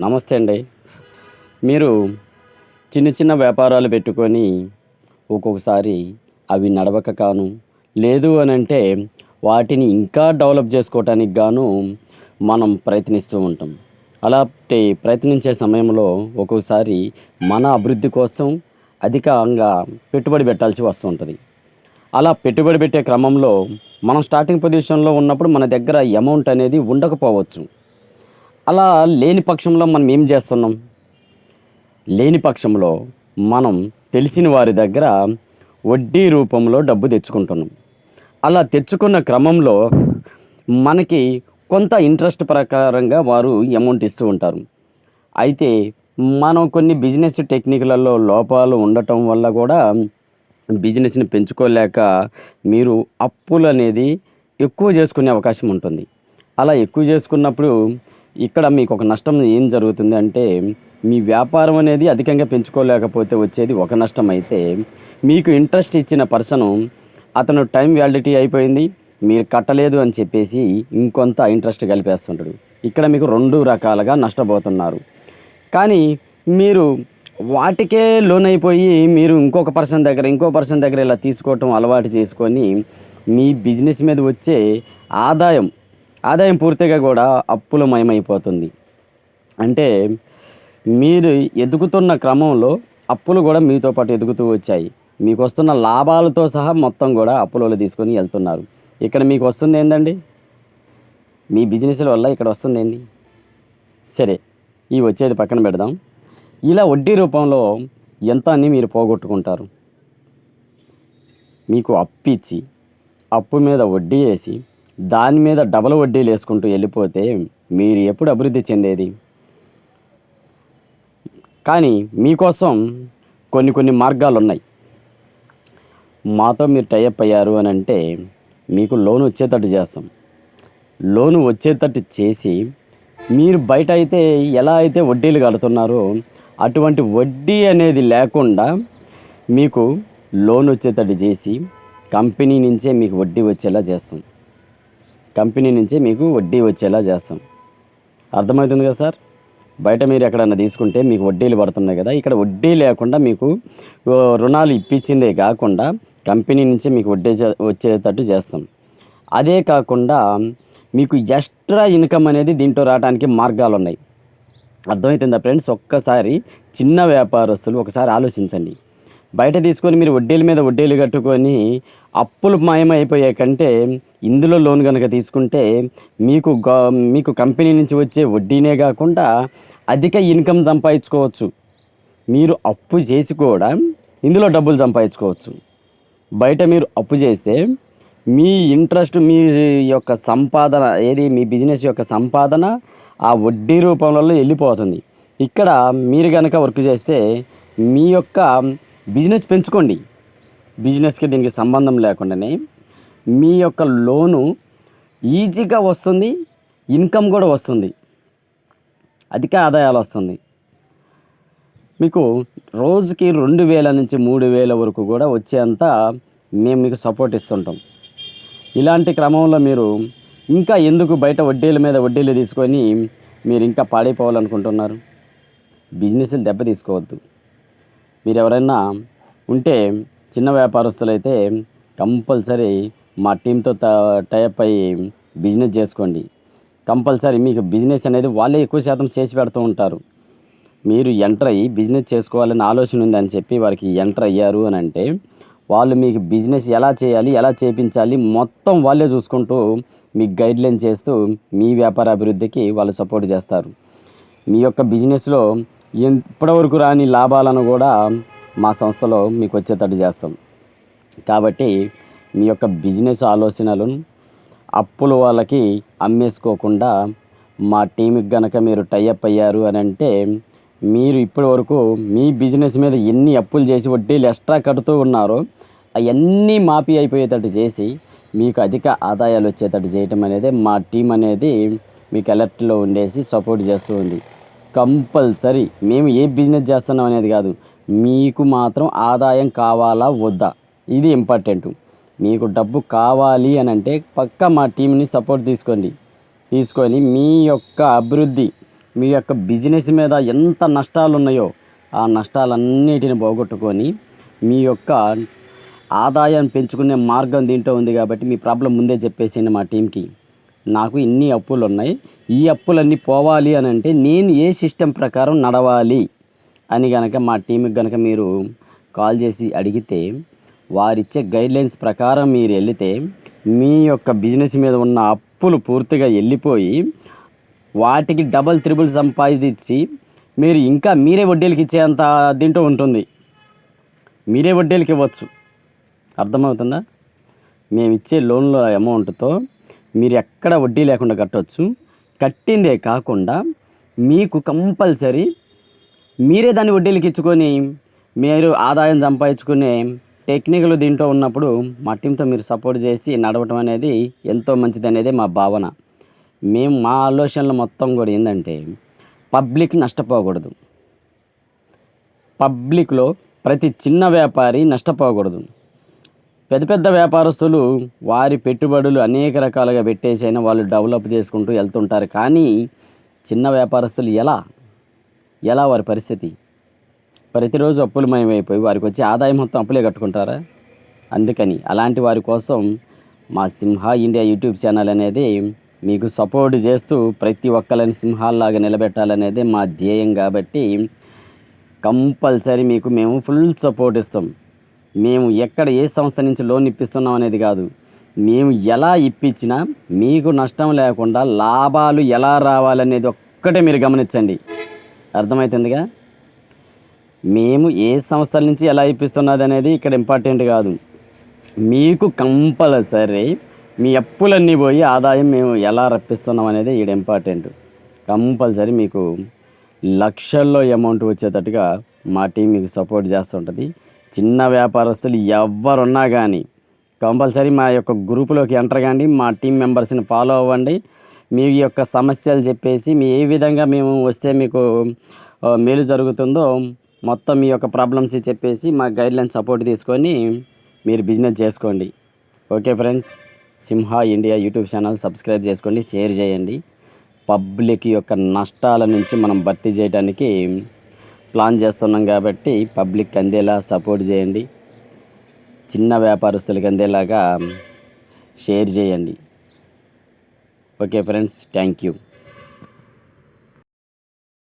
నమస్తే అండి. మీరు చిన్న చిన్న వ్యాపారాలు పెట్టుకొని ఒక్కొక్కసారి అవి నడవక కాను లేదు అని అంటే వాటిని ఇంకా డెవలప్ చేసుకోవటానికి గాను మనం ప్రయత్నిస్తూ ఉంటాం. అలాంటి ప్రయత్నించే సమయంలో ఒక్కొక్కసారి మన అభివృద్ధి కోసం అధికంగా పెట్టుబడి పెట్టాల్సి వస్తుంటుంది అలా పెట్టుబడి పెట్టే క్రమంలో మనం స్టార్టింగ్ పొజిషన్లో ఉన్నప్పుడు మన దగ్గర అమౌంట్ అనేది ఉండకపోవచ్చు. అలా లేని పక్షంలో మనం ఏం చేస్తున్నాం? లేని పక్షంలో మనం తెలిసిన వారి దగ్గర వడ్డీ రూపంలో డబ్బు తెచ్చుకుంటున్నాం. అలా తెచ్చుకున్న క్రమంలో మనకి కొంత ఇంట్రెస్ట్ ప్రకారంగా వారు అమౌంట్ ఇస్తూ ఉంటారు. అయితే మనం కొన్ని బిజినెస్ టెక్నిక్లలో లోపాలు ఉండటం వల్ల కూడా బిజినెస్ని పెంచుకోలేక మీరు అప్పులు అనేది ఎక్కువ చేసుకునే అవకాశం ఉంటుంది. అలా ఎక్కువ చేసుకున్నప్పుడు ఇక్కడ మీకు ఒక నష్టం ఏం జరుగుతుంది అంటే మీ వ్యాపారం అనేది అధికంగా పెంచుకోలేకపోతే వచ్చేది ఒక నష్టం అయితే మీకు ఇంట్రెస్ట్ ఇచ్చిన పర్సను అతను టైం వ్యాలిడిటీ అయిపోయింది మీరు కట్టలేదు అని చెప్పేసి ఇంకొంత ఇంట్రెస్ట్ కలిపేస్తుంటాడు. ఇక్కడ మీకు రెండు రకాలుగా నష్టపోతున్నారు. కానీ మీరు వాటికే లోన్ అయిపోయి మీరు ఇంకొక పర్సన్ దగ్గర ఇంకో పర్సన్ దగ్గర ఇలా తీసుకోవటం అలవాటు చేసుకొని మీ బిజినెస్ మీద వచ్చే ఆదాయం ఆదాయం పూర్తిగా కూడా అప్పులమయమైపోతుంది. అంటే మీరు ఎదుగుతున్న క్రమంలో అప్పులు కూడా మీతో పాటు ఎదుగుతూ వచ్చాయి. మీకు వస్తున్న లాభాలతో సహా మొత్తం కూడా అప్పులలో తీసుకొని వెళ్తున్నారు. ఇక్కడ మీకు వస్తుంది ఏందండి? మీ బిజినెస్ల వల్ల ఇక్కడ వస్తుంది ఏంది? సరే ఈ వచ్చేది పక్కన పెడదాం. ఇలా వడ్డీ రూపంలో ఎంత అని మీరు పోగొట్టుకుంటారు? మీకు అప్పిచ్చి అప్పు మీద వడ్డీ వేసి దాని మీద డబల్ వడ్డీలు వేసుకుంటూ వెళ్ళిపోతే మీరు ఎప్పుడు అభివృద్ధి చెందేది? కానీ మీకోసం కొన్ని కొన్ని మార్గాలు ఉన్నాయి మాతో మీరు టైఅప్ అయ్యారు అని అంటే మీకు లోన్ వచ్చేటట్టు చేస్తాం. లోన్ వచ్చేటట్టు చేసి మీరు బయట అయితే ఎలా అయితే వడ్డీలు కడుతున్నారో అటువంటి వడ్డీ అనేది లేకుండా మీకు లోన్ వచ్చేటట్టు చేసి కంపెనీ నుంచే మీకు వడ్డీ వచ్చేలా చేస్తాం. కంపెనీ నుంచి మీకు వడ్డీ వచ్చేలా చేస్తాం. అర్థమవుతుంది కదా సార్? బయట మీరు ఎక్కడన్నా తీసుకుంటే మీకు వడ్డీలు పడుతున్నాయి కదా ఇక్కడ వడ్డీ లేకుండా మీకు రుణాలు ఇప్పించిందే కాకుండా కంపెనీ నుంచి మీకు వడ్డీ చే- వచ్చేటట్టు చేస్తాం. అదే కాకుండా మీకు ఎక్స్ట్రా ఇన్కమ్ అనేది దీంట్లో రావడానికి మార్గాలు ఉన్నాయి అర్థమవుతుందా ఫ్రెండ్స్? ఒక్కసారి చిన్న వ్యాపారస్తులు ఒకసారి ఆలోచించండి. బయట తీసుకొని మీరు వడ్డీల మీద వడ్డీలు కట్టుకొని అప్పులు మాయమైపోయే కంటే ఇందులో లోన్ కనుక తీసుకుంటే మీకు గ- మీకు కంపెనీ నుంచి వచ్చే వడ్డీనే కాకుండా అధిక ఇన్కమ్ సంపాదించుకోవచ్చు. మీరు అప్పు చేసి కూడా ఇందులో డబ్బులు సంపాదించుకోవచ్చు. బయట మీరు అప్పు చేస్తే మీ ఇంట్రెస్ట్ మీ యొక్క సంపాదన ఏది మీ బిజినెస్ యొక్క సంపాదన ఆ వడ్డీ రూపంలో వెళ్ళిపోతుంది. ఇక్కడ మీరు కనుక వర్క్ చేస్తే మీ యొక్క బిజినెస్ పెంచుకోండి. బిజినెస్కి దీనికి సంబంధం లేకుండానే మీ యొక్క లోను ఈజీగా వస్తుంది ఇన్కమ్ కూడా వస్తుంది అధిక ఆదాయాలు వస్తుంది. మీకు రోజుకి రెండు వేల నుంచి మూడు వేల వరకు కూడా వచ్చేంత మేము మీకు సపోర్ట్ ఇస్తుంటాం. ఇలాంటి క్రమంలో మీరు ఇంకా ఎందుకు బయట వడ్డీల మీద వడ్డీలు తీసుకొని మీరు ఇంకా పాడైపోవాలనుకుంటున్నారు? బిజినెస్ని దెబ్బ తీసుకోవద్దు మీరు ఎవరైనా ఉంటే చిన్న వ్యాపారస్తులైతే కంపల్సరీ మా టీంతో టైప్ అయ్యి బిజినెస్ చేసుకోండి. కంపల్సరీ మీకు బిజినెస్ అనేది వాళ్ళే ఎక్కువ శాతం చేసి పెడుతూ ఉంటారు. మీరు ఎంటర్ అయ్యి బిజినెస్ చేసుకోవాలని ఆలోచన ఉందని చెప్పి వారికి ఎంటర్ అయ్యారు అని అంటే వాళ్ళు మీకు బిజినెస్ ఎలా చేయాలి ఎలా చేపించాలి మొత్తం వాళ్ళే చూసుకుంటూ మీకు గైడ్లైన్ చేస్తూ మీ వ్యాపార అభివృద్ధికి వాళ్ళు సపోర్ట్ చేస్తారు. మీ యొక్క బిజినెస్లో ఇప్పటివరకు రాని లాభాలను కూడా మా సంస్థలో మీకు వచ్చేటట్టు చేస్తాం. కాబట్టి మీ యొక్క బిజినెస్ ఆలోచనలను అప్పుల వాళ్ళకి అమ్మేసుకోకుండా మా టీంకి గనక మీరు టైఅప్ అయ్యారు అని అంటే మీరు ఇప్పటి వరకు మీ బిజినెస్ మీద ఎన్ని అప్పులు చేసి వడ్డీలు ఎక్స్ట్రా కడుతూ ఉన్నారో అవన్నీ మాఫీ అయిపోయేటట్టు చేసి మీకు అధిక ఆదాయాలు వచ్చేటట్టు చేయటం అనేది మా టీం అనేది మీకు అలర్ట్లో ఉండేసి సపోర్ట్ చేస్తూ ఉంది. కంపల్సరీ. మేము ఏ బిజినెస్ చేస్తున్నాం అనేది కాదు. మీకు మాత్రం ఆదాయం కావాలా వద్దా? ఇది ఇంపార్టెంట్. మీకు డబ్బు కావాలి అని అంటే పక్క మా టీంని సపోర్ట్ తీసుకోండి. తీసుకొని మీ యొక్క అభివృద్ధి మీ యొక్క బిజినెస్ మీద ఎంత నష్టాలు ఉన్నాయో ఆ నష్టాలన్నిటిని పోగొట్టుకొని మీ యొక్క ఆదాయం పెంచుకునే మార్గం దీంట్లో ఉంది కాబట్టి మీ ప్రాబ్లం ముందే చెప్పేసింది మా టీంకి నాకు ఇన్ని అప్పులు ఉన్నాయి ఈ అప్పులన్నీ పోవాలి అని అంటే నేను ఏ సిస్టమ్ ప్రకారం నడవాలి? అని కనుక మా టీంకి కనుక మీరు కాల్ చేసి అడిగితే వారిచ్చే గైడ్లైన్స్ ప్రకారం మీరు వెళితే మీ యొక్క బిజినెస్ మీద ఉన్న అప్పులు పూర్తిగా వెళ్ళిపోయి వాటికి డబల్ త్రిబుల్ సంపాదించి మీరు ఇంకా మీరే వడ్డీలకి ఇచ్చేంత దీంట్లో ఉంటుంది. మీరే వడ్డీలకి ఇవ్వచ్చు. అర్థమవుతుందా? మేము ఇచ్చే లోన్ల అమౌంట్తో మీరు ఎక్కడ వడ్డీ లేకుండా కట్టవచ్చు కట్టిందే కాకుండా మీకు కంపల్సరీ మీరే దాన్ని వడ్డీలకి ఇచ్చుకొని మీరు ఆదాయం సంపాదించుకునే టెక్నికల్ దీంట్లో ఉన్నప్పుడు మా టీంతో మీరు సపోర్ట్ చేసి నడవటం అనేది ఎంతో మంచిది అనేది మా భావన. మేము మా ఆలోచనలు మొత్తం కూడా ఏంటంటే పబ్లిక్ నష్టపోకూడదు. పబ్లిక్లో ప్రతి చిన్న వ్యాపారి నష్టపోకూడదు. పెద్ద పెద్ద వ్యాపారస్తులు వారి పెట్టుబడులు అనేక రకాలుగా పెట్టేసైనా వాళ్ళు డెవలప్ చేసుకుంటూ వెళ్తుంటారు. కానీ చిన్న వ్యాపారస్తులు ఎలా? ఎలా వారి పరిస్థితి? ప్రతిరోజు అప్పులమయమైపోయి వారికి వచ్చే ఆదాయం మొత్తం అప్పులే కట్టుకుంటారా? అందుకని అలాంటి వారి కోసం మా సింహ ఇండియా యూట్యూబ్ ఛానల్ అనేది మీకు సపోర్ట్ చేస్తూ ప్రతి ఒక్కరిని సింహాల్లాగా నిలబెట్టాలనేది మా ధ్యేయం కాబట్టి కంపల్సరీ మీకు మేము ఫుల్ సపోర్ట్ ఇస్తాం. మేము ఎక్కడ ఏ సంస్థ నుంచి లోన్ ఇప్పిస్తున్నాం అనేది కాదు. మేము ఎలా ఇప్పించినా మీకు నష్టం లేకుండా లాభాలు ఎలా రావాలనేది ఒక్కటే మీరు గమనించండి. అర్థమవుతుందిగా మేము ఏ సంస్థల నుంచి ఎలా ఇప్పిస్తున్నది అనేది ఇక్కడ ఇంపార్టెంట్ కాదు. మీకు కంపల్సరీ మీ అప్పులన్నీ పోయి ఆదాయం మేము ఎలా రప్పిస్తున్నాం అనేది ఇక్కడ ఇంపార్టెంట్. కంపల్సరీ మీకు లక్షల్లో అమౌంట్ వచ్చేటట్టుగా మా టీం మీకు సపోర్ట్ చేస్తుంటుంది చిన్న వ్యాపారస్తులు ఎవరున్నా కానీ కంపల్సరీ మా యొక్క గ్రూపులోకి ఎంటర్ కాండి మా టీం మెంబర్స్ని ఫాలో అవ్వండి. మీ యొక్క సమస్యలు చెప్పేసి మీ ఏ విధంగా మేము వస్తే మీకు మేలు జరుగుతుందో మొత్తం మీ యొక్క ప్రాబ్లమ్స్ చెప్పేసి మా గైడ్లైన్ సపోర్ట్ తీసుకొని మీరు బిజినెస్ చేసుకోండి. Okay friends Simha India YouTube channel subscribe చేసుకోండి షేర్ చేయండి. పబ్లిక్ యొక్క నష్టాల నుంచి మనం భర్తీ చేయడానికి ప్లాన్ చేస్తున్నాం కాబట్టి పబ్లిక్ అందేలా సపోర్ట్ చేయండి. చిన్న వ్యాపారస్తులకు అందేలాగా షేర్ చేయండి. Okay friends thank you.